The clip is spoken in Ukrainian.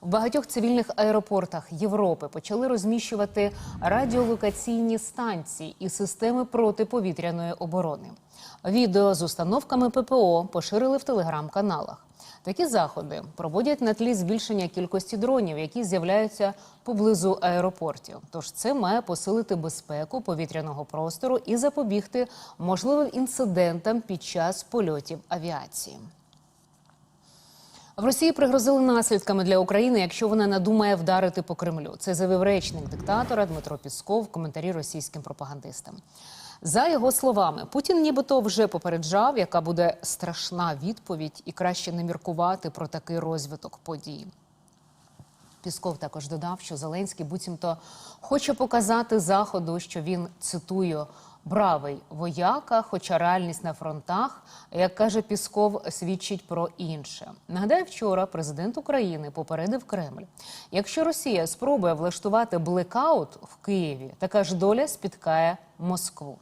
В багатьох цивільних аеропортах Європи почали розміщувати радіолокаційні станції і системи протиповітряної оборони. Відео з установками ППО поширили в телеграм-каналах. Такі заходи проводять на тлі збільшення кількості дронів, які з'являються поблизу аеропортів. Тож це має посилити безпеку повітряного простору і запобігти можливим інцидентам під час польотів авіації. В Росії пригрозили наслідками для України, якщо вона надумає вдарити по Кремлю. Це заявив речник диктатора Дмитро Пісков в коментарі російським пропагандистам. За його словами, Путін нібито вже попереджав, яка буде страшна відповідь, і краще не міркувати про такий розвиток подій. Пісков також додав, що Зеленський буцімто хоче показати заходу, що він цитую бравий вояка, хоча реальність на фронтах, як каже Пісков, свідчить про інше. Нагадаю, вчора президент України попередив Кремль. Якщо Росія спробує влаштувати блекаут в Києві, така ж доля спіткає Москву.